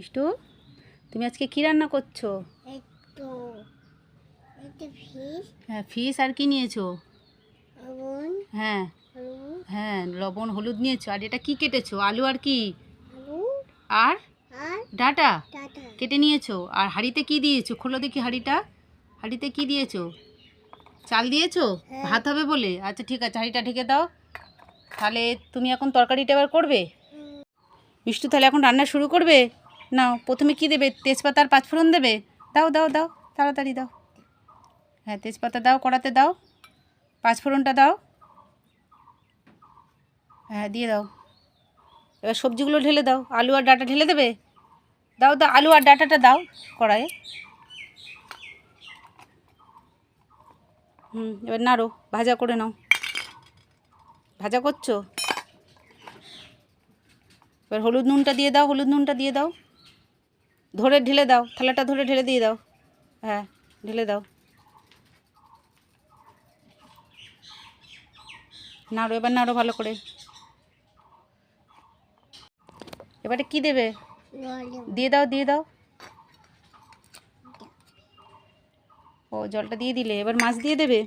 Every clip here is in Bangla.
মিষ্টু তুমি আজকে কি রান্না করছ? হ্যাঁ ফিস আর কি নিয়েছো? হ্যাঁ হ্যাঁ লবণ হলুদ নিয়েছো। আর এটা কি কেটেছো? আলু আর কি? আর? আর ডাটা? কেটে নিয়েছো? আর হাঁড়িতে কি দিয়েছ? খোলো দেখি হাঁড়িটা। হাঁড়িতে কি দিয়েছ? চাল দিয়েছ? হ্যাঁ। ভাত হবে বলে? আচ্ছা ঠিক আছে হাঁড়িটা ঢেকে দাও। তাহলে তুমি এখন তরকারিটা এবার করবে? মিষ্টু তাহলে এখন রান্না শুরু করবে? নাও, প্রথমে কি দেবে? তেজপাতা আর পাঁচফোড়ন দেবে? দাও দাও দাও, তাড়াতাড়ি দাও। হ্যাঁ তেজপাতা দাও, কড়াতে দাও। পাঁচফোড়নটা দাও। হ্যাঁ দিয়ে দাও। এবার সবজিগুলো ঢেলে দাও। আলু আর ডাটা ঢেলে দেবে? দাও দাও, আলু আর ডাটাটা দাও কড়াইয়ে। হুম, এবার নাড়ো, ভাজা করে নাও। ভাজা করছ? এবার হলুদ নুনটা দিয়ে দাও, হলুদ নুনটা দিয়ে দাও। ধরে ঢেলে দাও থালাটা ধরে ঢেলে দিয়ে দাও। হ্যাঁ ঢেলে দাও। নাড়ো এবার নাড়ো ভালো করে। এবারে কি দেবে? দিয়ে দাও দিয়ে দাও। ও জলটা দিয়ে দিলে। এবার মাছ দিয়ে দেবে?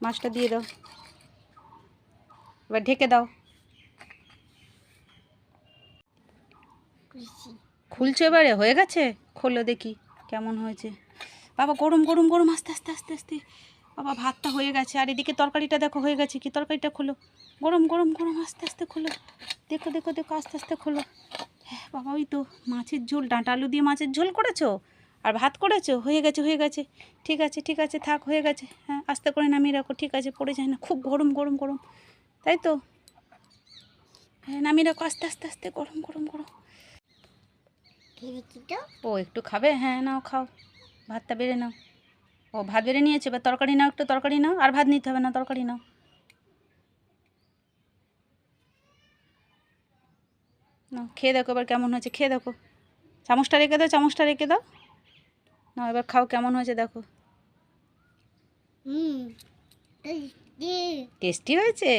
মাছটা দিয়ে দাও। এবার ঢেকে দাও। খুশি খুলছো এবারে, হয়ে গেছে? খোলো দেখি কেমন হয়েছে। বাবা, গরম গরম গরম, আস্তে আস্তে আস্তে আস্তে। বাবা, ভাতটা হয়ে গেছে। আর এদিকে তরকারিটা দেখো, হয়ে গেছে কি? তরকারিটা খোলো। গরম গরম গরম, আস্তে আস্তে খোলো। দেখো দেখো দেখো, আস্তে আস্তে খোলো। হ্যাঁ বাবা, ওই তো মাছের ঝোল। ডাঁটা আলু দিয়ে মাছের ঝোল করেছ? আর ভাত করেছ? হয়ে গেছে হয়ে গেছে। ঠিক আছে ঠিক আছে, থাক, হয়ে গেছে। হ্যাঁ আস্তে করে নামিয়ে রাখো, ঠিক আছে, পড়ে যায় না। খুব গরম গরম গরম। তাই তো? হ্যাঁ নামিয়ে রাখো, আস্তে আস্তে আস্তে, গরম গরম গরম। ও একটু খাবে? হ্যাঁ নাও খাও। ভাতটা বেড়ে নাও। ও ভাত বেড়ে নিয়েছে? এবার তরকারি নাও একটু তরকারি নাও। আর ভাত নিতে হবে না তরকারি নাও। নাও খেয়ে দেখো এবার কেমন হয়েছে খেয়ে দেখো। চামচটা রেখে দাও চামচটা রেখে দাও। নাও এবার খাও কেমন হয়েছে দেখো। টেস্টি হয়েছে?